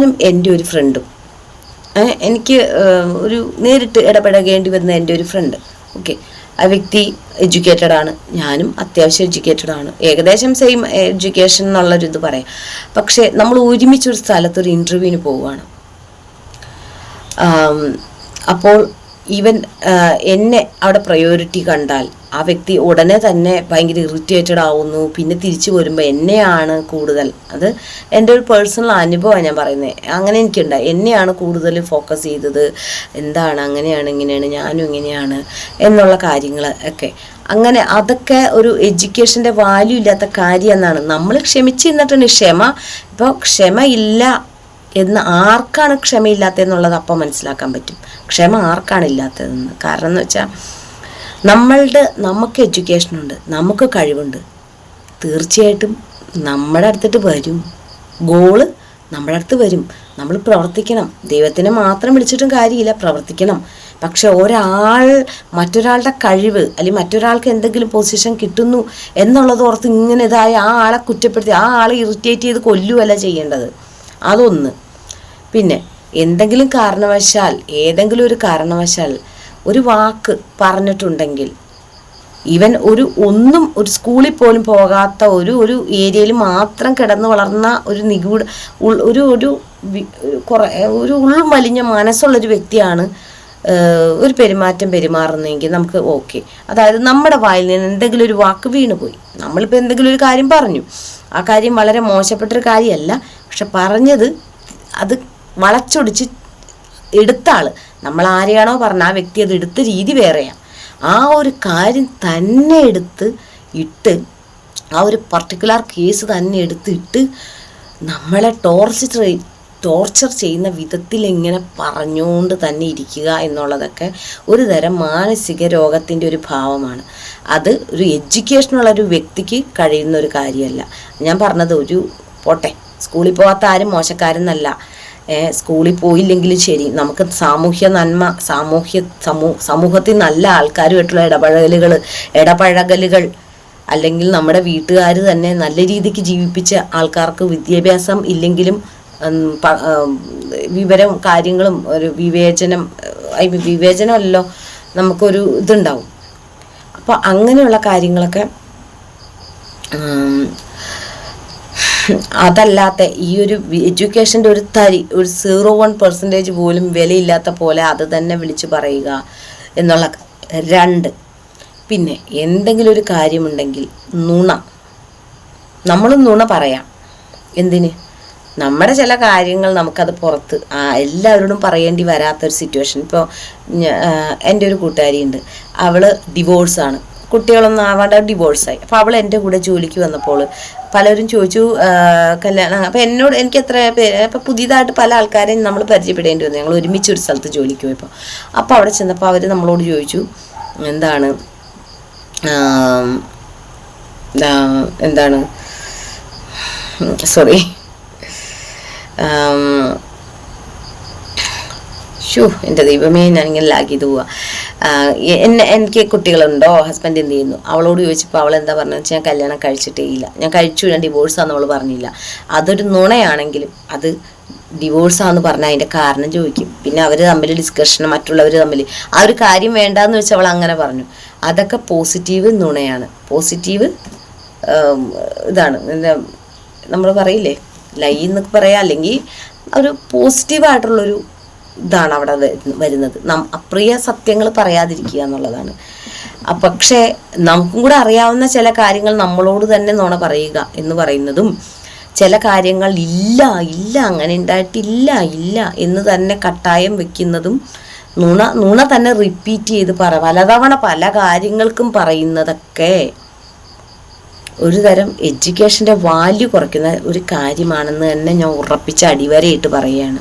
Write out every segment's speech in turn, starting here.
ഞാനും എന്റെ ഒരു ഫ്രണ്ടും എനിക്ക് ഒരു നേരിട്ട് ഇടപെടേണ്ടി വന്ന എന്റെ ഒരു ഫ്രണ്ട് ഓക്കെ ആ വ്യക്തി എഡ്യൂക്കേറ്റഡ് ആണ്. ഞാനും അത്യാവശ്യം എഡ്യൂക്കേറ്റഡ് ആണ്. ഏകദേശം സെയിം എഡ്യൂക്കേഷൻ എന്നുള്ളൊരു ഇത് പറയാം. പക്ഷേ നമ്മൾ ഒരുമിച്ചൊരു സ്ഥലത്തൊരു ഇന്റർവ്യൂവിന് പോവുകയാണ്. അപ്പോൾ ഈവൻ എന്നെ അവിടെ പ്രയോറിറ്റി കണ്ടാൽ ആ വ്യക്തി ഉടനെ തന്നെ ഭയങ്കര ഇറിറ്റേറ്റഡ് ആവുന്നു. പിന്നെ തിരിച്ചു വരുമ്പോൾ എന്നെയാണ് കൂടുതൽ. അത് എന്റെ ഒരു പേഴ്സണൽ അനുഭവമാണ് ഞാൻ പറയുന്നത് അങ്ങനെ എനിക്കുണ്ടായി എന്നെയാണ് കൂടുതൽ ഫോക്കസ് ചെയ്തത്. എന്താണ് അങ്ങനെയാണ് ഇങ്ങനെയാണ് ഞാനും ഇങ്ങനെയാണ് എന്നുള്ള കാര്യങ്ങൾ ഒക്കെ. അങ്ങനെ അതൊക്കെ ഒരു എഡ്യൂക്കേഷന്റെ വാല്യൂ ഇല്ലാത്ത കാര്യം എന്നാണ് നമ്മൾ ക്ഷമിച്ച് നിന്നിട്ടുണ്ട്. ക്ഷമ ഇപ്പോൾ ക്ഷമ ഇല്ല എന്ന് ആർക്കാണ് ക്ഷമയില്ലാത്തതെന്നുള്ളത് അപ്പം മനസ്സിലാക്കാൻ പറ്റും. ക്ഷമ ആർക്കാണ് ഇല്ലാത്തതെന്ന്? കാരണം എന്ന് വെച്ചാൽ നമ്മളുടെ നമുക്ക് എഡ്യൂക്കേഷൻ ഉണ്ട് നമുക്ക് കഴിവുണ്ട്. തീർച്ചയായിട്ടും നമ്മുടെ അടുത്തിട്ട് വരും. ഗോൾ നമ്മുടെ അടുത്ത് വരും. നമ്മൾ പ്രവർത്തിക്കണം. ദൈവത്തിനെ മാത്രം വിളിച്ചിട്ടും കാര്യമില്ല. പ്രവർത്തിക്കണം. പക്ഷെ ഒരാൾ മറ്റൊരാളുടെ കഴിവ് അല്ലെങ്കിൽ മറ്റൊരാൾക്ക് എന്തെങ്കിലും പൊസിഷൻ കിട്ടുന്നു എന്നുള്ളത് ഓർത്ത് ഇങ്ങനെ ഇതായി ആ ആളെ കുറ്റപ്പെടുത്തി ആ ആളെ ഇറിറ്റേറ്റ് ചെയ്ത് കൊല്ലുവല്ല ചെയ്യേണ്ടത്. അതൊന്ന്. പിന്നെ എന്തെങ്കിലും കാരണവശാൽ ഏതെങ്കിലും ഒരു കാരണവശാൽ ഒരു വാക്ക് പറഞ്ഞിട്ടുണ്ടെങ്കിൽ ഇവൻ ഒരു ഒന്നും ഒരു സ്കൂളിൽ പോലും പോകാത്ത ഒരു ഒരു ഏരിയയിൽ മാത്രം കിടന്നു വളർന്ന ഒരു നിഗൂഢ ഒരു ഒരു കുറേ ഒരു ഉള്ളും ഒരു മനസ്സുള്ളൊരു വ്യക്തിയാണ് ഒരു പെരുമാറ്റം പെരുമാറുന്നതെങ്കിൽ നമുക്ക് ഓക്കെ. അതായത് നമ്മുടെ വായിൽ നിന്ന് എന്തെങ്കിലും ഒരു വാക്ക് വീണുപോയി. നമ്മളിപ്പോൾ എന്തെങ്കിലും ഒരു കാര്യം പറഞ്ഞു. ആ കാര്യം വളരെ മോശപ്പെട്ടൊരു കാര്യമല്ല. പക്ഷെ പറഞ്ഞത് അത് വളച്ചൊടിച്ച് എടുത്ത ആൾ. നമ്മൾ ആരെയാണോ പറഞ്ഞ ആ വ്യക്തി അത് എടുത്ത രീതി വേറെയാണ് ആ ഒരു കാര്യം തന്നെ എടുത്ത് ഇട്ട് ആ ഒരു പർട്ടിക്കുലർ കേസ് തന്നെ എടുത്തിട്ട് നമ്മളെ ടോർച്ചർ ടോർച്ചർ ചെയ്യുന്ന വിധത്തിൽ ഇങ്ങനെ പറഞ്ഞുകൊണ്ട് തന്നെ ഇരിക്കുക എന്നുള്ളതൊക്കെ ഒരു തരം മാനസിക രോഗത്തിന്റെ ഒരു ഭാവമാണ്. അത് ഒരു എഡ്യൂക്കേഷനുള്ള ഒരു വ്യക്തിക്ക് കഴിയുന്ന ഒരു കാര്യമല്ല. ഞാൻ പറഞ്ഞത് ഒരു പോട്ടെ സ്കൂളിൽ പോകാത്ത ആരും മോശക്കാരെന്നല്ല. സ്കൂളിൽ പോയില്ലെങ്കിലും ശരി. നമുക്ക് സാമൂഹ്യ നന്മ സാമൂഹ്യ സമൂ സമൂഹത്തിൽ നല്ല ആൾക്കാരുമായിട്ടുള്ള ഇടപഴകലുകൾ ഇടപഴകലുകൾ അല്ലെങ്കിൽ നമ്മുടെ വീട്ടുകാർ തന്നെ നല്ല രീതിക്ക് ജീവിപ്പിച്ച ആൾക്കാർക്ക് വിദ്യാഭ്യാസം ഇല്ലെങ്കിലും വിവരം കാര്യങ്ങളും ഒരു വിവേചനം ഐ വിവേചനമല്ലോ നമുക്കൊരു ഇതുണ്ടാവും. അപ്പോൾ അങ്ങനെയുള്ള കാര്യങ്ങളൊക്കെ അതല്ലാത്ത ഈ ഒരു എഡ്യൂക്കേഷന്റെ ഒരു തരി ഒരു സീറോ വൺ പെർസെന്റേജ് പോലും വിലയില്ലാത്ത പോലെ അത് തന്നെ വിളിച്ചു പറയുക എന്നുള്ള രണ്ട്. പിന്നെ എന്തെങ്കിലും ഒരു കാര്യമുണ്ടെങ്കിൽ നുണ. നമ്മൾ നുണ പറയാം. എന്തിന്? നമ്മുടെ ചില കാര്യങ്ങൾ നമുക്കത് പുറത്ത് എല്ലാവരോടും പറയേണ്ടി വരാത്തൊരു സിറ്റുവേഷൻ ഇപ്പോൾ എന്റെ ഒരു കൂട്ടുകാരിയുണ്ട്. അവൾ ഡിവോഴ്സാണ് കുട്ടികളൊന്നും ആവാണ്ട് ഡിവോഴ്സായി അപ്പോൾ അവൾ എന്റെ കൂടെ ജോലിക്ക് വന്നപ്പോൾ പലരും ചോദിച്ചു കല്യാണം അപ്പം എന്നോട് എനിക്ക് എത്ര ഇപ്പോൾ പുതിയതായിട്ട് പല ആൾക്കാരെയും നമ്മൾ പരിചയപ്പെടേണ്ടി വന്നു. ഞങ്ങൾ ഒരുമിച്ച് ഒരു സ്ഥലത്ത് ജോലിക്ക് പോയപ്പോൾ അപ്പോൾ അവിടെ ചെന്നപ്പോൾ അവർ നമ്മളോട് ചോദിച്ചു എന്താണ് എന്താണ് സോറി ഷൂ എന്റെ ദൈവമേ ഞാനിങ്ങനെ ലാഗ് ചെയ്ത് പോവാ. എന്നെ എനിക്ക് കുട്ടികളുണ്ടോ? ഹസ്ബൻഡ് എന്ത് ചെയ്യുന്നു? അവളോട് ചോദിച്ചപ്പോൾ അവൾ എന്താ പറഞ്ഞു വെച്ചാൽ ഞാൻ കല്യാണം കഴിച്ചിട്ടേ ഇല്ല. ഞാൻ കഴിച്ചു ഞാൻ ഡിവോഴ്സാന്ന് അവൾ പറഞ്ഞില്ല. അതൊരു നുണയാണെങ്കിലും അത് ഡിവോഴ്സാന്ന് പറഞ്ഞാൽ അതിന്റെ കാരണം ചോദിക്കും. പിന്നെ അവർ തമ്മിൽ ഡിസ്കഷൻ മറ്റുള്ളവർ തമ്മിൽ ആ ഒരു കാര്യം വേണ്ടാന്ന് വെച്ചാൽ അവൾ അങ്ങനെ പറഞ്ഞു. അതൊക്കെ പോസിറ്റീവ് നുണയാണ്. പോസിറ്റീവ് ഇതാണ്. നമ്മൾ പറയില്ലേ? ലൈ എന്നൊക്കെ പറയാം. അല്ലെങ്കിൽ ഒരു പോസിറ്റീവായിട്ടുള്ളൊരു ഇതാണ് അവിടെ വരു- വരുന്നത്. നാം അപ്രിയ സത്യങ്ങൾ പറയാതിരിക്കുക എന്നുള്ളതാണ്. പക്ഷേ നമുക്കും കൂടെ അറിയാവുന്ന ചില കാര്യങ്ങൾ നമ്മളോട് തന്നെ നുണ പറയുക എന്ന് പറയുന്നതും ചില കാര്യങ്ങൾ ഇല്ല ഇല്ല അങ്ങനെ ഉണ്ടായിട്ടില്ല ഇല്ല എന്ന് തന്നെ കട്ടായം വെക്കുന്നതും നുണ നുണ തന്നെ റിപ്പീറ്റ് ചെയ്ത് പറ പലതവണ പല കാര്യങ്ങൾക്കും പറയുന്നതൊക്കെ ഒരു തരം എഡ്യൂക്കേഷന്റെ വാല്യൂ കുറയ്ക്കുന്ന ഒരു കാര്യമാണെന്ന് തന്നെ ഞാൻ ഉറപ്പിച്ച് അടിവരയിട്ട് പറയുകയാണ്.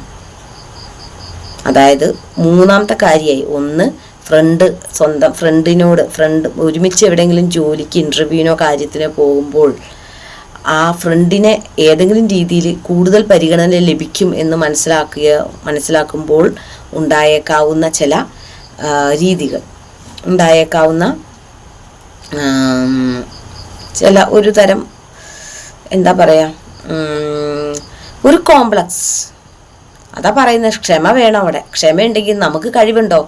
അതായത് മൂന്നാമത്തെ കാര്യമായി. ഒന്ന് ഫ്രണ്ട് സ്വന്തം ഫ്രണ്ടിനോട് ഫ്രണ്ട് ഒരുമിച്ച് എവിടെയെങ്കിലും ജോലിക്ക് ഇന്റർവ്യൂവിനോ കാര്യത്തിനോ പോകുമ്പോൾ ആ ഫ്രണ്ടിനെ ഏതെങ്കിലും രീതിയിൽ കൂടുതൽ പരിഗണന ലഭിക്കും എന്ന് മനസ്സിലാക്കുക മനസ്സിലാക്കുമ്പോൾ ഉണ്ടായേക്കാവുന്ന ചില രീതികൾ. ഉണ്ടായേക്കാവുന്ന ചില ഒരു തരം എന്താ പറയുക ഒരു കോംപ്ലക്സ് അതാ പറയുന്നത് ക്ഷമ വേണം അവിടെ. ക്ഷമയുണ്ടെങ്കിൽ നമുക്ക് കഴിവുണ്ടോ?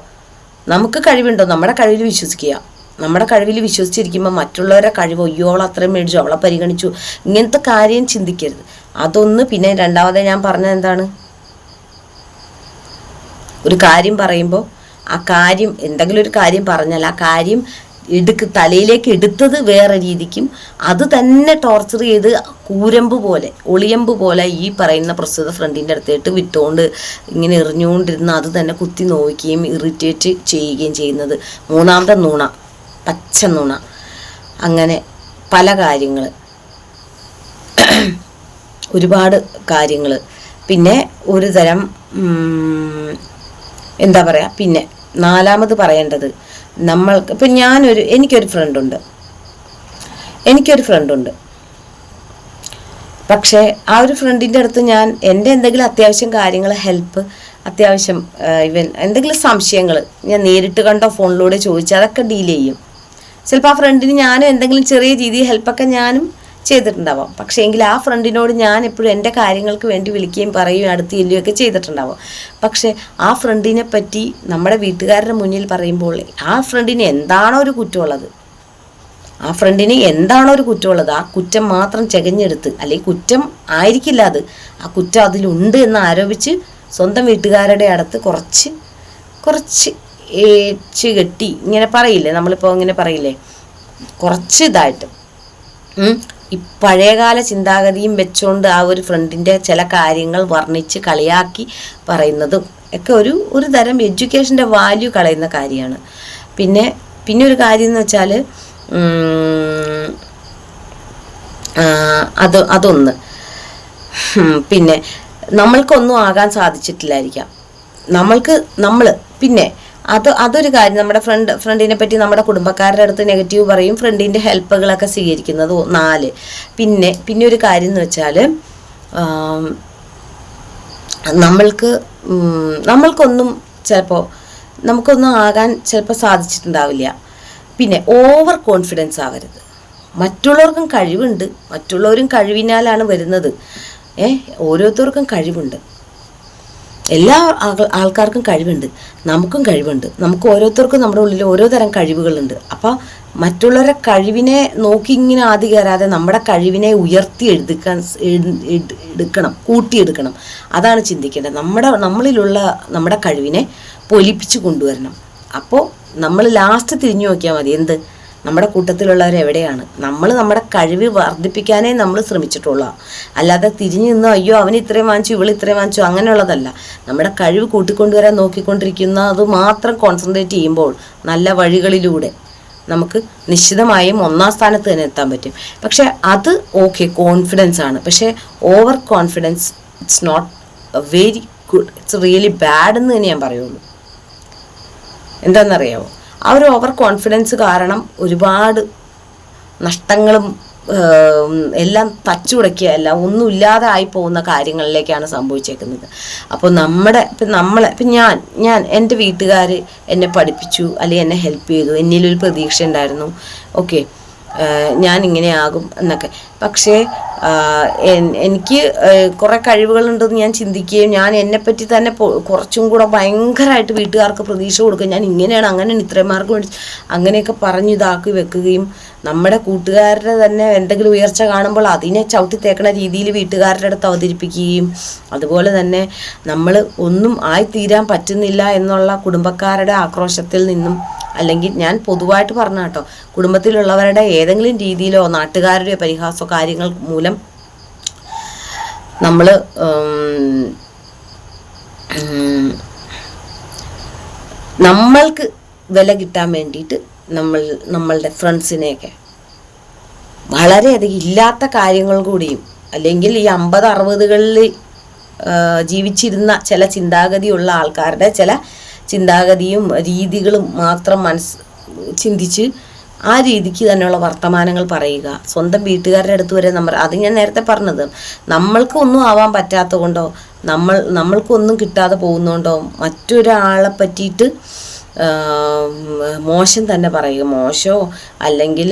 നമുക്ക് കഴിവുണ്ടോ? നമ്മുടെ കഴിവിൽ വിശ്വസിക്കുക. നമ്മുടെ കഴിവിൽ വിശ്വസിച്ചിരിക്കുമ്പോൾ മറ്റുള്ളവരെ കഴിവ് അയ്യോളം അത്രയും മേടിച്ചു അവളെ പരിഗണിച്ചു. ഇങ്ങനത്തെ കാര്യം ചിന്തിക്കരുത്. അതൊന്ന് പിന്നെ രണ്ടാമത് ഞാൻ പറഞ്ഞത് എന്താണ്? ഒരു കാര്യം പറയുമ്പോൾ ആ കാര്യം എന്തെങ്കിലും ഒരു കാര്യം പറഞ്ഞാൽ ആ കാര്യം എടുക്ക് തലയിലേക്ക് എടുത്തത് വേറെ രീതിക്കും അത് തന്നെ ടോർച്ചർ ചെയ്ത് കൂരമ്പ് പോലെ ഒളിയമ്പ് പോലെ ഈ പറയുന്ന പ്രസ്തുത ഫ്രണ്ടിന്റെ അടുത്തേട്ട് വിട്ടുകൊണ്ട് ഇങ്ങനെ എറിഞ്ഞുകൊണ്ടിരുന്ന അത് തന്നെ കുത്തി നോക്കുകയും ഇറിറ്റേറ്റ് ചെയ്യുകയും ചെയ്യുന്നത്. മൂന്നാമത്തെ നുണ പച്ച നുണ. അങ്ങനെ പല കാര്യങ്ങൾ ഒരുപാട് കാര്യങ്ങൾ പിന്നെ ഒരു തരം എന്താ പറയുക പിന്നെ നാലാമത് പറയേണ്ടത് നമ്മൾക്ക് ഇപ്പം ഞാനൊരു എനിക്കൊരു ഫ്രണ്ടുണ്ട് എനിക്കൊരു ഫ്രണ്ടുണ്ട് പക്ഷേ ആ ഒരു ഫ്രണ്ടിന്റെ അടുത്ത് ഞാൻ എന്റെ എന്തെങ്കിലും അത്യാവശ്യം കാര്യങ്ങൾ ഹെൽപ്പ് അത്യാവശ്യം ഇവൻ എന്തെങ്കിലും സംശയങ്ങൾ ഞാൻ നേരിട്ട് കണ്ടോ ഫോണിലൂടെ ചോദിച്ചാൽ അതൊക്കെ ഡീൽ ചെയ്യും. ചിലപ്പോൾ ആ ഫ്രണ്ടിന് ഞാനും എന്തെങ്കിലും ചെറിയ രീതിയിൽ ഹെൽപ്പൊക്കെ ഞാനും ചെയ്തിട്ടുണ്ടാവാം. പക്ഷേ എങ്കിൽ ആ ഫ്രണ്ടിനോട് ഞാൻ എപ്പോഴും എന്റെ കാര്യങ്ങൾക്ക് വേണ്ടി വിളിക്കുകയും പറയുകയും അടുത്ത് ചെല്ലുകയൊക്കെ ചെയ്തിട്ടുണ്ടാവാം. പക്ഷേ ആ ഫ്രണ്ടിനെ പറ്റി നമ്മുടെ വീട്ടുകാരുടെ മുന്നിൽ പറയുമ്പോൾ ആ ഫ്രണ്ടിന് എന്താണോ ഒരു കുറ്റമുള്ളത്? ആ ഫ്രണ്ടിന് എന്താണോ ഒരു കുറ്റമുള്ളത്? ആ കുറ്റം മാത്രം ചെകഞ്ഞെടുത്ത് അല്ലെങ്കിൽ കുറ്റം ആയിരിക്കില്ല അത്. ആ കുറ്റം അതിലുണ്ട് എന്ന് ആരോപിച്ച് സ്വന്തം വീട്ടുകാരുടെ അടുത്ത് കുറച്ച് കുറച്ച് ഏച്ച് കെട്ടി ഇങ്ങനെ പറയില്ലേ? നമ്മളിപ്പോൾ ഇങ്ങനെ പറയില്ലേ? കുറച്ച് ഇതായിട്ട്. ഈ പഴയകാല ചിന്താഗതിയും വെച്ചുകൊണ്ട് ആ ഒരു ഫ്രണ്ടിന്റെ ചില കാര്യങ്ങൾ വർണിച്ച് കളിയാക്കി പറയുന്നതും ഒക്കെ ഒരു ഒരു തരം എഡ്യൂക്കേഷന്റെ വാല്യൂ കളയുന്ന കാര്യമാണ്. പിന്നെ പിന്നെ ഒരു കാര്യം എന്ന് വെച്ചാൽ അത് അതൊന്ന്. പിന്നെ നമ്മൾക്കൊന്നും ആകാൻ സാധിച്ചിട്ടില്ലായിരിക്കാം. നമ്മൾക്ക് നമ്മൾ പിന്നെ അത് അതൊരു കാര്യം. നമ്മുടെ ഫ്രണ്ട് ഫ്രണ്ടിനെ പറ്റി നമ്മുടെ കുടുംബക്കാരുടെ അടുത്ത് നെഗറ്റീവ് പറയും ഫ്രണ്ടിന്റെ ഹെൽപ്പുകളൊക്കെ സ്വീകരിക്കുന്നത് നാല്. പിന്നെ പിന്നെ ഒരു കാര്യം എന്ന് വെച്ചാൽ നമ്മൾക്ക് നമ്മൾക്കൊന്നും ചിലപ്പോൾ നമുക്കൊന്നും ആകാൻ ചിലപ്പോൾ സാധിച്ചിട്ടുണ്ടാവില്ല. പിന്നെ ഓവർ കോൺഫിഡൻസ് ആവരുത്. മറ്റുള്ളവർക്കും കഴിവുണ്ട്. മറ്റുള്ളവരും കഴിവിനാലാണ് വരുന്നത്. ഏഹ് ഓരോരുത്തർക്കും കഴിവുണ്ട്. എല്ലാ ആൾക്കാർക്കും കഴിവുണ്ട്. നമുക്കും കഴിവുണ്ട്. നമുക്ക് ഓരോരുത്തർക്കും നമ്മുടെ ഉള്ളിൽ ഓരോ തരം കഴിവുകളുണ്ട്. അപ്പോൾ മറ്റുള്ളവരുടെ കഴിവിനെ നോക്കി ഇങ്ങനെ ആദ്യ കയറാതെ നമ്മുടെ കഴിവിനെ ഉയർത്തി എടുക്കാൻ എടുക്കണം കൂട്ടിയെടുക്കണം. അതാണ് ചിന്തിക്കേണ്ടത്. നമ്മുടെ നമ്മളിലുള്ള നമ്മുടെ കഴിവിനെ പൊലിപ്പിച്ച് കൊണ്ടുവരണം. അപ്പോൾ നമ്മൾ ലാസ്റ്റ് തിരിഞ്ഞു നോക്കിയാൽ മതി. എന്ത്? നമ്മുടെ കൂട്ടത്തിലുള്ളവർ എവിടെയാണ്? നമ്മൾ നമ്മുടെ കഴിവ് വർദ്ധിപ്പിക്കാനേ നമ്മൾ ശ്രമിച്ചിട്ടുള്ളൂ. അല്ലാതെ തിരിഞ്ഞു നിന്ന് അയ്യോ അവൻ ഇത്രയും വാങ്ങിച്ചു ഇവൾ ഇത്രയും വാങ്ങിച്ചു അങ്ങനെയുള്ളതല്ല. നമ്മുടെ കഴിവ് കൂട്ടിക്കൊണ്ടുവരാൻ നോക്കിക്കൊണ്ടിരിക്കുന്ന അത് മാത്രം കോൺസെൻട്രേറ്റ് ചെയ്യുമ്പോൾ നല്ല വഴികളിലൂടെ നമുക്ക് നിശ്ചിതമായും ഒന്നാം സ്ഥാനത്ത് തന്നെ എത്താൻ പറ്റും. പക്ഷേ അത് ഓക്കെ കോൺഫിഡൻസ് ആണ്. പക്ഷേ over confidence it's not very good it's really bad എന്ന് തന്നെ ഞാൻ പറയുള്ളൂ. എന്താണെന്നറിയാമോ ആ ഒരു ഓവർ കോൺഫിഡൻസ് കാരണം ഒരുപാട് നഷ്ടങ്ങളും എല്ലാം തച്ചുടക്കിയല്ല ഒന്നുമില്ലാതെ ആയി പോകുന്ന കാര്യങ്ങളിലേക്കാണ് സംഭവിച്ചേക്കുന്നത്. അപ്പോൾ നമ്മുടെ ഇപ്പം നമ്മളെ ഇപ്പം ഞാൻ ഞാൻ എന്റെ വീട്ടുകാർ എന്നെ പഠിപ്പിച്ചു അല്ലെങ്കിൽ എന്നെ ഹെൽപ്പ് ചെയ്തു എന്നിലൊരു പ്രതീക്ഷ ഉണ്ടായിരുന്നു. ഓക്കെ ഞാൻ ഇങ്ങനെയാകും എന്നൊക്കെ. പക്ഷേ എനിക്ക് കുറേ കഴിവുകളുണ്ടെന്ന് ഞാൻ ചിന്തിക്കുകയും ഞാൻ എന്നെ പറ്റി തന്നെ കുറച്ചും കൂടെ ഭയങ്കരമായിട്ട് വീട്ടുകാർക്ക് പ്രതീക്ഷ കൊടുക്കുക ഞാൻ ഇങ്ങനെയാണ് അങ്ങനെയാണ് ഇത്രയും മാർക്ക് മേടിച്ച് അങ്ങനെയൊക്കെ പറഞ്ഞു ഇതാക്കി വെക്കുകയും നമ്മുടെ കൂട്ടുകാരുടെ തന്നെ എന്തെങ്കിലും ഉയർച്ച കാണുമ്പോൾ അതിനെ ചവിട്ടി തേക്കണ രീതിയിൽ വീട്ടുകാരുടെ അടുത്ത് അവതരിപ്പിക്കുകയും അതുപോലെ തന്നെ നമ്മൾ ഒന്നും ആയിത്തീരാൻ തീരാൻ പറ്റുന്നില്ല എന്നുള്ള കുടുംബക്കാരുടെ ആക്രോശത്തിൽ നിന്നും അല്ലെങ്കിൽ ഞാൻ പൊതുവായിട്ട് പറഞ്ഞ കേട്ടോ കുടുംബത്തിലുള്ളവരുടെ ഏതെങ്കിലും രീതിയിലോ നാട്ടുകാരുടെയോ പരിഹാസോ കാര്യങ്ങൾ മൂലം നമ്മൾ നമ്മൾക്ക് വില കിട്ടാൻ വേണ്ടിയിട്ട് നമ്മൾ നമ്മളുടെ ഫ്രണ്ട്സിനെയൊക്കെ വളരെയധികം ഇല്ലാത്ത കാര്യങ്ങൾ കൂടിയും അല്ലെങ്കിൽ ഈ അമ്പത് അറുപതുകളിൽ ജീവിച്ചിരുന്ന ചില ചിന്താഗതിയുള്ള ആൾക്കാരുടെ ചില ചിന്താഗതിയും രീതികളും മാത്രം മനസ് ചിന്തിച്ച് ആ രീതിക്ക് തന്നെയുള്ള വർത്തമാനങ്ങൾ പറയുക. സ്വന്തം വീട്ടുകാരുടെ അടുത്ത് വരെ നമ്മൾ അത് ഞാൻ നേരത്തെ പറഞ്ഞത് നമ്മൾക്ക് ഒന്നും ആവാൻ പറ്റാത്ത കൊണ്ടോ നമ്മൾ നമ്മൾക്കൊന്നും കിട്ടാതെ പോകുന്നതുകൊണ്ടോ മറ്റൊരാളെ പറ്റിയിട്ട് മോശം തന്നെ പറയുക. മോശമോ അല്ലെങ്കിൽ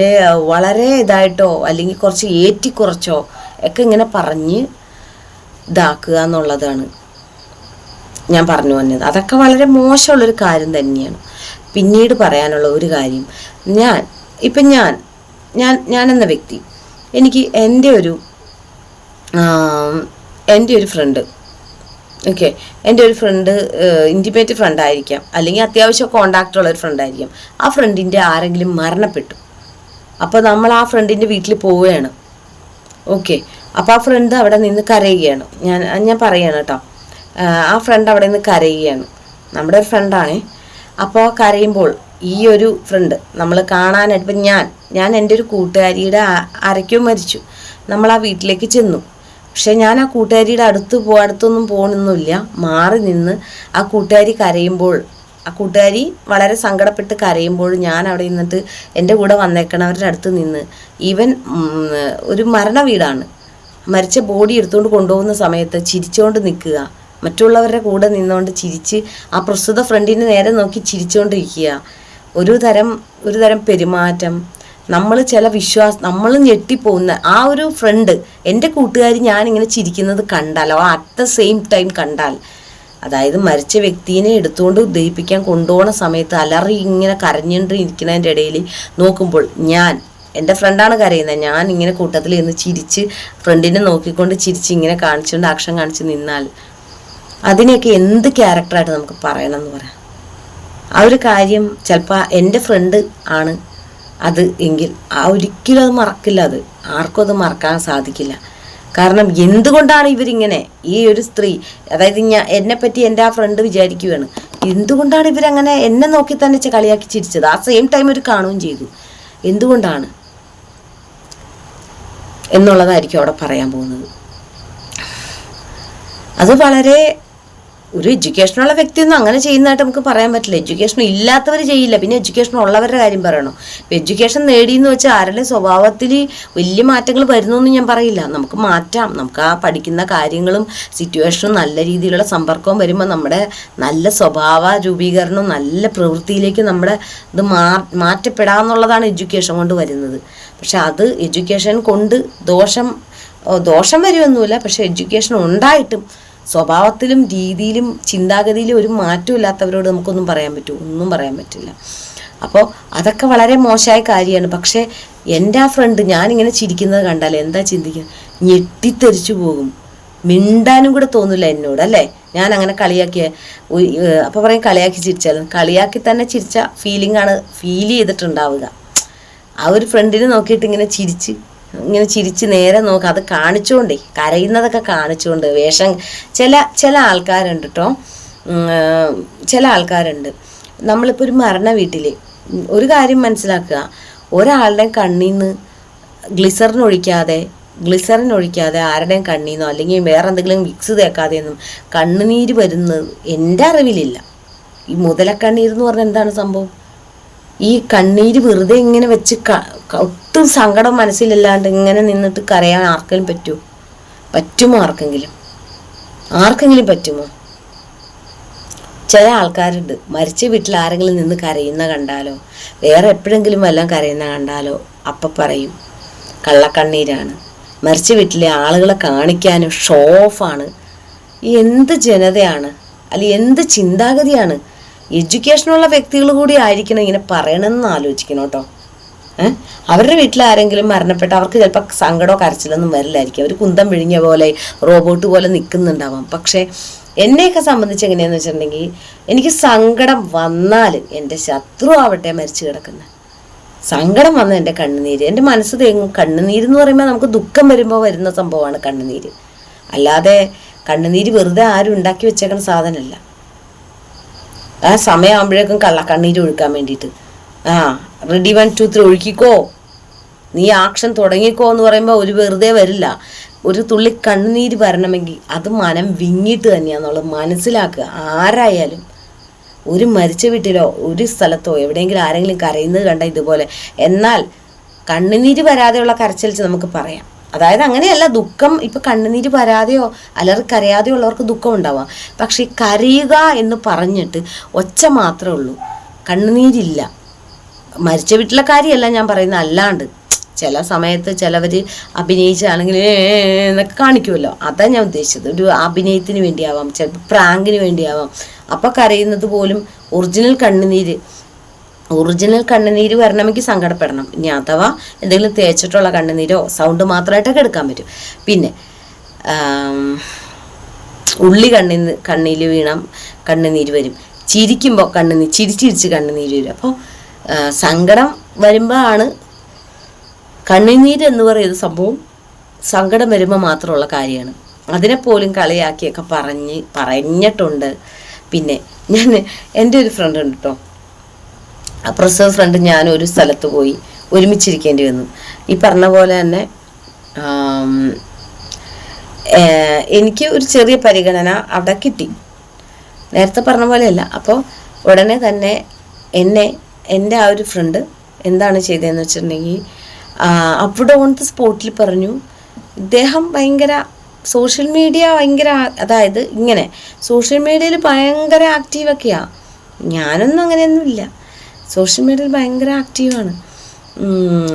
വളരെ ഇതായിട്ടോ അല്ലെങ്കിൽ കുറച്ച് ഏറ്റിക്കുറച്ചോ ഒക്കെ ഇങ്ങനെ പറഞ്ഞ് ഇതാക്കുക എന്നുള്ളതാണ് ഞാൻ പറഞ്ഞു വന്നത്. അതൊക്കെ വളരെ മോശമുള്ളൊരു കാര്യം തന്നെയാണ്. പിന്നീട് പറയാനുള്ള ഒരു കാര്യം ഞാൻ ഇപ്പം ഞാൻ ഞാൻ ഞാനെന്ന വ്യക്തി എനിക്ക് എന്റെ ഒരു എന്റെ ഒരു ഫ്രണ്ട് ഓക്കെ എന്റെ ഒരു ഫ്രണ്ട് ഇന്റിമേറ്റ് ഫ്രണ്ട് ആയിരിക്കാം. അല്ലെങ്കിൽ അത്യാവശ്യം കോണ്ടാക്റ്റുള്ള ഒരു ഫ്രണ്ട് ആയിരിക്കാം. ആ ഫ്രണ്ടിന്റെ ആരെങ്കിലും മരണപ്പെട്ടു. അപ്പോൾ നമ്മൾ ആ ഫ്രണ്ടിന്റെ വീട്ടിൽ പോവുകയാണ്. ഓക്കെ അപ്പോൾ ആ ഫ്രണ്ട് അവിടെ നിന്ന് കരയുകയാണ്. ഞാൻ ഞാൻ പറയുകയാണ് കേട്ടോ. ആ, ഫ്രണ്ട് അവിടെ നിന്ന് കരയുകയാണ്. നമ്മുടെ ഒരു ഫ്രണ്ടാണേ അപ്പോൾ കരയുമ്പോൾ ഈ ഒരു ഫ്രണ്ട് നമ്മൾ കാണാനായിട്ട് ഇപ്പം ഞാൻ ഞാൻ എന്റെ ഒരു കൂട്ടുകാരിയുടെ അരയ്ക്കും മരിച്ചു. നമ്മൾ ആ വീട്ടിലേക്ക് ചെന്നു. പക്ഷേ ഞാൻ ആ കൂട്ടുകാരിയുടെ അടുത്ത് പോ അടുത്തൊന്നും പോകണമെന്നില്ല മാറി നിന്ന് ആ കൂട്ടുകാരി കരയുമ്പോൾ ആ കൂട്ടുകാരി വളരെ സങ്കടപ്പെട്ട് കരയുമ്പോൾ ഞാൻ അവിടെ നിന്നിട്ട് എന്റെ കൂടെ വന്നേക്കണവരുടെ അടുത്ത് നിന്ന് ഈവൻ ഒരു മരണ വീടാണ്. മരിച്ച ബോഡി എടുത്തുകൊണ്ട് കൊണ്ടുപോകുന്ന സമയത്ത് ചിരിച്ചുകൊണ്ട് നിൽക്കുക. മറ്റുള്ളവരുടെ കൂടെ നിന്നുകൊണ്ട് ചിരിച്ച് ആ പ്രസ്തുത ഫ്രണ്ടിനെ നേരെ നോക്കി ചിരിച്ചുകൊണ്ടിരിക്കുക ഒരു തരം ഒരു തരം പെരുമാറ്റം. നമ്മൾ ചില വിശ്വാസം നമ്മൾ ഞെട്ടിപ്പോകുന്ന ആ ഒരു ഫ്രണ്ട് എന്റെ കൂട്ടുകാരി ഞാനിങ്ങനെ ചിരിക്കുന്നത് കണ്ടാൽ ആ അറ്റ് ദ സെയിം ടൈം കണ്ടാൽ അതായത് മരിച്ച വ്യക്തിനെ എടുത്തുകൊണ്ട് ദഹിപ്പിക്കാൻ കൊണ്ടുപോകുന്ന സമയത്ത് അലറി ഇങ്ങനെ കരഞ്ഞുകൊണ്ട് ഇരിക്കുന്നതിന്റെ ഇടയിൽ നോക്കുമ്പോൾ ഞാൻ എന്റെ ഫ്രണ്ടാണ് കരയുന്നത്. ഞാൻ ഇങ്ങനെ കൂട്ടത്തിൽ നിന്ന് ചിരിച്ച് ഫ്രണ്ടിനെ നോക്കിക്കൊണ്ട് ചിരിച്ച് ഇങ്ങനെ കാണിച്ചുകൊണ്ട് ആക്ഷൻ കാണിച്ച് നിന്നാൽ അതിനെയൊക്കെ എന്ത് ക്യാരക്ടറായിട്ട് നമുക്ക് പറയണം എന്ന് പറയാം? ആ ഒരു കാര്യം ചിലപ്പോൾ എന്റെ ഫ്രണ്ട് ആണ് അത് എങ്കിൽ ആ ഒരിക്കലും അത് മറക്കില്ല അത്. ആർക്കും അത് മറക്കാൻ സാധിക്കില്ല. കാരണം എന്തുകൊണ്ടാണ് ഇവരിങ്ങനെ ഈ ഒരു സ്ത്രീ അതായത് ഞാൻ എന്നെ പറ്റി എന്റെ ആ ഫ്രണ്ട് വിചാരിക്കുകയാണ് എന്തുകൊണ്ടാണ് ഇവരങ്ങനെ എന്നെ നോക്കി തന്നെ കളിയാക്കി ചിരിച്ചത്? ആ സെയിം ടൈം ഒരു കാണുകയും ചെയ്തു. എന്തുകൊണ്ടാണ്? എന്നുള്ളതായിരിക്കും അവിടെ പറയാൻ പോകുന്നത്. അത് വളരെ ഒരു എഡ്യൂക്കേഷനുള്ള വ്യക്തിയൊന്നും അങ്ങനെ ചെയ്യുന്നതായിട്ട് നമുക്ക് പറയാൻ പറ്റില്ല. എഡ്യൂക്കേഷൻ ഇല്ലാത്തവർ ചെയ്യില്ല. പിന്നെ എഡ്യൂക്കേഷൻ ഉള്ളവരുടെ കാര്യം പറയണം. എഡ്യൂക്കേഷൻ നേടിയെന്ന് വെച്ചാൽ ആരുടെ സ്വഭാവത്തിൽ വലിയ മാറ്റങ്ങൾ വരുന്നൊന്നും ഞാൻ പറയില്ല. നമുക്ക് മാറ്റാം. നമുക്ക് ആ പഠിക്കുന്ന കാര്യങ്ങളും സിറ്റുവേഷനും നല്ല രീതിയിലുള്ള സമ്പർക്കവും വരുമ്പോൾ നമ്മുടെ നല്ല സ്വഭാവ രൂപീകരണവും നല്ല പ്രവൃത്തിയിലേക്ക് നമ്മുടെ ഇത് മാ മാറ്റപ്പെടാമെന്നുള്ളതാണ് എഡ്യൂക്കേഷൻ കൊണ്ട് വരുന്നത്. പക്ഷെ അത് എഡ്യൂക്കേഷൻ കൊണ്ട് ദോഷം ദോഷം വരുമൊന്നുമില്ല പക്ഷെ എഡ്യൂക്കേഷൻ ഉണ്ടായിട്ടും സ്വഭാവത്തിലും രീതിയിലും ചിന്താഗതിയിലും ഒരു മാറ്റമില്ലാത്തവരോട് നമുക്കൊന്നും പറയാൻ പറ്റൂ. ഒന്നും പറയാൻ പറ്റില്ല. അപ്പോൾ അതൊക്കെ വളരെ മോശമായ കാര്യമാണ്. പക്ഷേ എന്റെ ആ ഫ്രണ്ട് ഞാനിങ്ങനെ ചിരിക്കുന്നത് കണ്ടാൽ എന്താ ചിന്തിക്കുക ഞെട്ടിത്തെറിച്ചു പോകും. മിണ്ടാനും കൂടെ തോന്നില്ല എന്നോട് അല്ലേ? ഞാൻ അങ്ങനെ കളിയാക്കിയ അപ്പോൾ പറയും കളിയാക്കി ചിരിച്ചാലും. കളിയാക്കി തന്നെ ചിരിച്ച ഫീലിംഗ് ആണ് ഫീൽ ചെയ്തിട്ടുണ്ടാവുക. ആ ഒരു ഫ്രണ്ടിനെ നോക്കിയിട്ട് ഇങ്ങനെ ചിരിച്ച് ഇങ്ങനെ ചിരിച്ച് നേരെ നോക്കുക അത് കാണിച്ചുകൊണ്ടേ കരയുന്നതൊക്കെ കാണിച്ചുകൊണ്ട് വേഷം. ചില ചില ആൾക്കാരുണ്ട് കേട്ടോ ചില ആൾക്കാരുണ്ട്. നമ്മളിപ്പോൾ ഒരു മരണ വീട്ടിൽ ഒരു കാര്യം മനസ്സിലാക്കുക. ഒരാളുടെ കണ്ണിൽ നിന്ന് ഗ്ലിസറിൻ ഒഴിക്കാതെ ഗ്ലിസറിൻ ഒഴിക്കാതെ ആരുടെയും കണ്ണിൽ നിന്നോ അല്ലെങ്കിൽ വേറെ എന്തെങ്കിലും വിക്സ് തേക്കാതെയൊന്നും കണ്ണുനീര് വരുന്നത് എന്റെ അറിവിലില്ല. ഈ മുതലക്കണ്ണീർ എന്ന് പറഞ്ഞാൽ എന്താണ് സംഭവം? ഈ കണ്ണീര് വെറുതെ ഇങ്ങനെ വെച്ച് ഒട്ടും സങ്കടം മനസ്സിലില്ലാണ്ട് ഇങ്ങനെ നിന്നിട്ട് കരയാൻ ആർക്കെങ്കിലും പറ്റുമോ പറ്റുമോ ആർക്കെങ്കിലും? ആർക്കെങ്കിലും പറ്റുമോ? ചില ആൾക്കാരുണ്ട്. മരിച്ച വീട്ടിൽ ആരെങ്കിലും നിന്ന് കരയുന്ന കണ്ടാലോ? വേറെ എപ്പോഴെങ്കിലും വല്ലതും കരയുന്ന കണ്ടാലോ? അപ്പം പറയും. കള്ളക്കണ്ണീരാണ്. മരിച്ച വീട്ടിലെ ആളുകളെ കാണിക്കാനും ഷോ ഓഫാണ് എന്ത് ജനതയാണ്? അല്ലെങ്കിൽ എന്ത് ചിന്താഗതിയാണ്? എഡ്യൂക്കേഷനുള്ള വ്യക്തികൾ കൂടി ആയിരിക്കണം ഇങ്ങനെ പറയണമെന്ന് ആലോചിക്കണം കേട്ടോ. അവരുടെ വീട്ടിൽ ആരെങ്കിലും മരണപ്പെട്ട അവർക്ക് ചിലപ്പോൾ സങ്കടമോ കരച്ചിലൊന്നും വരില്ലായിരിക്കും. അവർ കുന്തം വിഴിഞ്ഞ പോലെ റോബോട്ട് പോലെ നിൽക്കുന്നുണ്ടാവാം പക്ഷേ എന്നെയൊക്കെ സംബന്ധിച്ച് എങ്ങനെയാന്ന് വെച്ചിട്ടുണ്ടെങ്കിൽ എനിക്ക് സങ്കടം വന്നാൽ എന്റെ ശത്രു ആവട്ടെ മരിച്ചു കിടക്കുന്നത് സങ്കടം വന്ന എന്റെ കണ്ണുനീര്. എന്റെ മനസ്സ് തേങ്ങും. കണ്ണുനീര് എന്ന് പറയുമ്പോൾ നമുക്ക് ദുഃഖം വരുമ്പോൾ വരുന്ന സംഭവമാണ് കണ്ണുനീര്. അല്ലാതെ കണ്ണുനീര് വെറുതെ ആരും ഉണ്ടാക്കി വെച്ചേക്കുന്ന സാധനമല്ല. ആ സമയമാകുമ്പോഴേക്കും കള്ള കണ്ണീര് ഒഴുക്കാൻ വേണ്ടിയിട്ട്. ആ റെഡി വൺ ടു ത്രീ ഒഴുക്കിക്കോ. നീ ആക്ഷൻ തുടങ്ങിക്കോ എന്ന് പറയുമ്പോൾ ഒരു വെറുതെ വരില്ല. ഒരു തുള്ളി കണ്ണുനീര് വരണമെങ്കിൽ അത് മനം വിങ്ങിയിട്ട് തന്നെയാണെന്നുള്ളത് മനസ്സിലാക്കുക. ആരായാലും ഒരു മരിച്ച വീട്ടിലോ ഒരു സ്ഥലത്തോ എവിടെയെങ്കിലും ആരെങ്കിലും കരയുന്നത് കണ്ട ഇതുപോലെ. എന്നാൽ കണ്ണുനീര് വരാതെയുള്ള കരച്ചിൽ നമുക്ക് പറയാം. അതായത് അങ്ങനെയല്ല ദുഃഖം ഇപ്പം കണ്ണുനീര് വരാതെയോ അലറി കരയാതെയോ ഉള്ളവർക്ക് ദുഃഖം ഉണ്ടാവാം. പക്ഷേ കരയുക എന്ന് പറഞ്ഞിട്ട് ഒച്ച മാത്രമേ ഉള്ളൂ. കണ്ണുനീരില്ല. മരിച്ച വീട്ടിലെ കാര്യമല്ല ഞാൻ പറയുന്നത്. അല്ലാണ്ട് ചില സമയത്ത് ചിലവർ അഭിനയിച്ചാണെങ്കിൽ എന്നൊക്കെ കാണിക്കുമല്ലോ. അതാണ് ഞാൻ ഉദ്ദേശിച്ചത്. ഒരു അഭിനയത്തിന് വേണ്ടിയാവാം ചിലപ്പോൾ പ്രാങ്കിന് വേണ്ടിയാവാം. അപ്പോൾ കരയുന്നത് പോലും ഒറിജിനൽ കണ്ണുനീര്. ഒറിജിനൽ കണ്ണുനീര് വരണമെങ്കിൽ സങ്കടപ്പെടണം. ഇനി അഥവാ എന്തെങ്കിലും തേച്ചിട്ടുള്ള കണ്ണുനീരോ സൗണ്ട് മാത്രമായിട്ടൊക്കെ എടുക്കാൻ പറ്റും. പിന്നെ ഉള്ളി കണ്ണിൽ കണ്ണിൽ വീണം കണ്ണുനീര് വരും. ചിരിക്കുമ്പോൾ കണ്ണുനീർ ചിരിച്ചിരിച്ച് കണ്ണുനീര് വരും. അപ്പോൾ സങ്കടം വരുമ്പോഴാണ് കണ്ണുനീര് എന്ന് പറയുന്ന സംഭവം സങ്കടം വരുമ്പോൾ മാത്രമുള്ള കാര്യമാണ്. അതിനെപ്പോലും കളിയാക്കിയൊക്കെ പറഞ്ഞ് പറഞ്ഞിട്ടുണ്ട്. പിന്നെ ഞാൻ എന്റെ ഒരു ഫ്രണ്ട് ഉണ്ട് കേട്ടോ പ്രസവ ഫ്രണ്ട് ഞാൻ ഒരു സ്ഥലത്ത് പോയി ഒരുമിച്ചിരിക്കേണ്ടി വന്നു. ഈ പറഞ്ഞ പോലെ തന്നെ എനിക്ക് ഒരു ചെറിയ പരിഗണന അവിടെ കിട്ടി. നേരത്തെ പറഞ്ഞ പോലെയല്ല. അപ്പോൾ ഉടനെ തന്നെ എന്നെ എന്റെ ആ ഒരു ഫ്രണ്ട് എന്താണ് ചെയ്തതെന്ന് വെച്ചിട്ടുണ്ടെങ്കിൽ അവിടെ ഓൺ ദ സ്പോട്ടിൽ പറഞ്ഞു ഇദ്ദേഹം ഭയങ്കര സോഷ്യൽ മീഡിയ ഭയങ്കര അതായത് ഇങ്ങനെ സോഷ്യൽ മീഡിയയിൽ ഭയങ്കര ആക്റ്റീവൊക്കെയാണ് ഞാനൊന്നും അങ്ങനെയൊന്നുമില്ല സോഷ്യൽ മീഡിയയിൽ ഭയങ്കര ആക്റ്റീവാണ്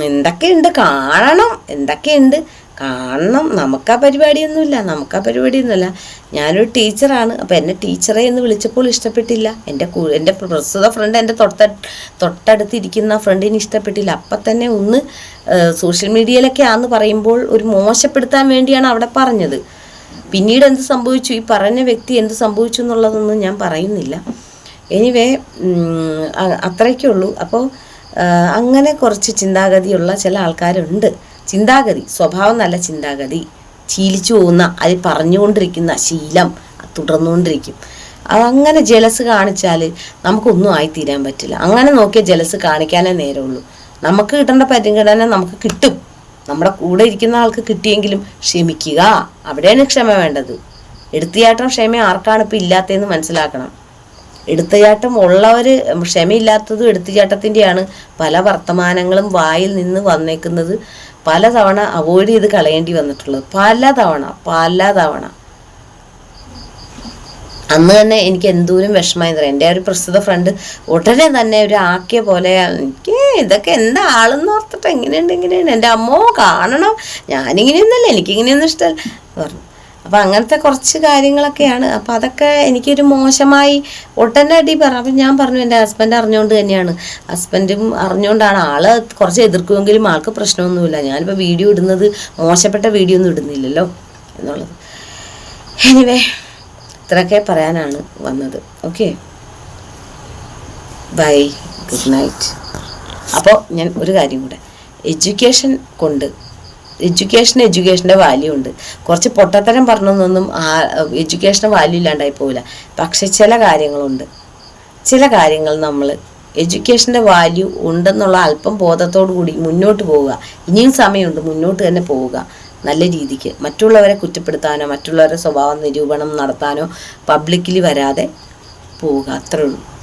എന്തൊക്കെയുണ്ട്? കാണണം. എന്തൊക്കെയുണ്ട്? കാണണം നമുക്ക് ആ പരിപാടിയൊന്നുമില്ല നമുക്ക് ആ പരിപാടിയൊന്നുമില്ല. ഞാനൊരു ടീച്ചറാണ് അപ്പോൾ എന്നെ ടീച്ചറെ എന്ന് വിളിച്ചപ്പോൾ ഇഷ്ടപ്പെട്ടില്ല. എന്റെ എന്റെ പ്രസ്തുത ഫ്രണ്ട് എന്റെ തൊട്ട തൊട്ടടുത്തിരിക്കുന്ന ഫ്രണ്ടിന് ഇഷ്ടപ്പെട്ടില്ല. അപ്പം തന്നെ ഒന്ന് സോഷ്യൽ മീഡിയയിലൊക്കെ ആന്ന് പറയുമ്പോൾ ഒരു മോശപ്പെടുത്താൻ വേണ്ടിയാണ് അവിടെ പറഞ്ഞത്. പിന്നീട് എന്ത് സംഭവിച്ചു? ഈ പറഞ്ഞ വ്യക്തി എന്ത് സംഭവിച്ചു എന്നുള്ളതൊന്നും ഞാൻ പറയുന്നില്ല. എനിവേ അത്രയ്ക്കുള്ളൂ. അപ്പോൾ അങ്ങനെ കുറച്ച് ചിന്താഗതിയുള്ള ചില ആൾക്കാരുണ്ട്. ചിന്താഗതി. സ്വഭാവം നല്ല ചിന്താഗതി. ശീലിച്ചു പോകുന്ന അത് പറഞ്ഞുകൊണ്ടിരിക്കുന്ന ശീലം തുടർന്നുകൊണ്ടിരിക്കും. അതങ്ങനെ ജലസ് കാണിച്ചാൽ നമുക്കൊന്നും ആയിത്തീരാൻ പറ്റില്ല. അങ്ങനെ നോക്കിയാൽ ജലസ് കാണിക്കാനേ നേരമുള്ളൂ. നമുക്ക് കിട്ടേണ്ട പരിഗണന നമുക്ക് കിട്ടും. നമ്മുടെ കൂടെ ഇരിക്കുന്ന ആൾക്ക് കിട്ടിയെങ്കിലും ക്ഷമിക്കുക. അവിടെയാണ് ക്ഷമ വേണ്ടത്. എടുത്തിയാട്ടം ക്ഷമ ആർക്കാണ് ഇപ്പം ഇല്ലാത്തതെന്ന് മനസ്സിലാക്കണം. എടുത്തുചാട്ടം ഉള്ളവർ ക്ഷമയില്ലാത്തതും എടുത്തുചാട്ടത്തിന്റെയാണ് പല വർത്തമാനങ്ങളും വായിൽ നിന്ന് വന്നേക്കുന്നത്. പല തവണ അവോയ്ഡ് ചെയ്ത് കളയേണ്ടി വന്നിട്ടുള്ളത്. പല തവണ പല തവണ അന്ന് തന്നെ എനിക്ക് എന്തോരം തരാം എന്റെ ഒരു പ്രസ്തുത ഫ്രണ്ട് ഉടനെ തന്നെ ഒരു ആക്കിയ പോലെ എനിക്ക് ഇതൊക്കെ എന്താ ആളെന്ന് ഓർത്തിട്ട് എങ്ങനെയുണ്ട് എങ്ങനെയാണ്? എന്റെ അമ്മോ കാണണം. ഞാനിങ്ങനെയൊന്നുമല്ല എനിക്കിങ്ങനെയൊന്നും ഇഷ്ടമല്ല. പറഞ്ഞു അപ്പം അങ്ങനത്തെ കുറച്ച് കാര്യങ്ങളൊക്കെയാണ്. അപ്പം അതൊക്കെ എനിക്കൊരു മോശമായി ഒട്ടനടി പറ അപ്പം ഞാൻ പറഞ്ഞു എന്റെ ഹസ്ബൻഡ് അറിഞ്ഞുകൊണ്ട് തന്നെയാണ്. ഹസ്ബൻഡും അറിഞ്ഞുകൊണ്ടാണ് ആൾ കുറച്ച് എതിർക്കുമെങ്കിലും ആൾക്ക് പ്രശ്നമൊന്നുമില്ല. ഞാനിപ്പോൾ വീഡിയോ ഇടുന്നത് മോശപ്പെട്ട വീഡിയോ ഒന്നും ഇടുന്നില്ലല്ലോ എന്നുള്ളത്. എനിവേ ഇത്രയൊക്കെ പറയാനാണ് വന്നത്. ഓക്കെ ബൈ ഗുഡ് നൈറ്റ് അപ്പോൾ ഞാൻ ഒരു കാര്യം കൂടെ. എഡ്യൂക്കേഷൻ കൊണ്ട് എഡ്യൂക്കേഷൻ എഡ്യൂക്കേഷന്റെ വാല്യൂ ഉണ്ട്. കുറച്ച് പൊട്ടത്തരം പറഞ്ഞൊന്നും ആ എഡ്യൂക്കേഷന്റെ വാല്യൂ ഇല്ലാണ്ടായി പോവില്ല. പക്ഷെ ചില കാര്യങ്ങളുണ്ട്. ചില കാര്യങ്ങൾ നമ്മൾ എഡ്യൂക്കേഷന്റെ വാല്യൂ ഉണ്ടെന്നുള്ള അല്പം ബോധത്തോടു കൂടി മുന്നോട്ട് പോവുക. ഇനിയും സമയമുണ്ട് മുന്നോട്ട് തന്നെ പോവുക. നല്ല രീതിക്ക്. മറ്റുള്ളവരെ കുറ്റപ്പെടുത്താനോ മറ്റുള്ളവരുടെ സ്വഭാവ നിരൂപണം നടത്താനോ പബ്ലിക്കിൽ വരാതെ പോവുക. അത്രേ ഉള്ളൂ.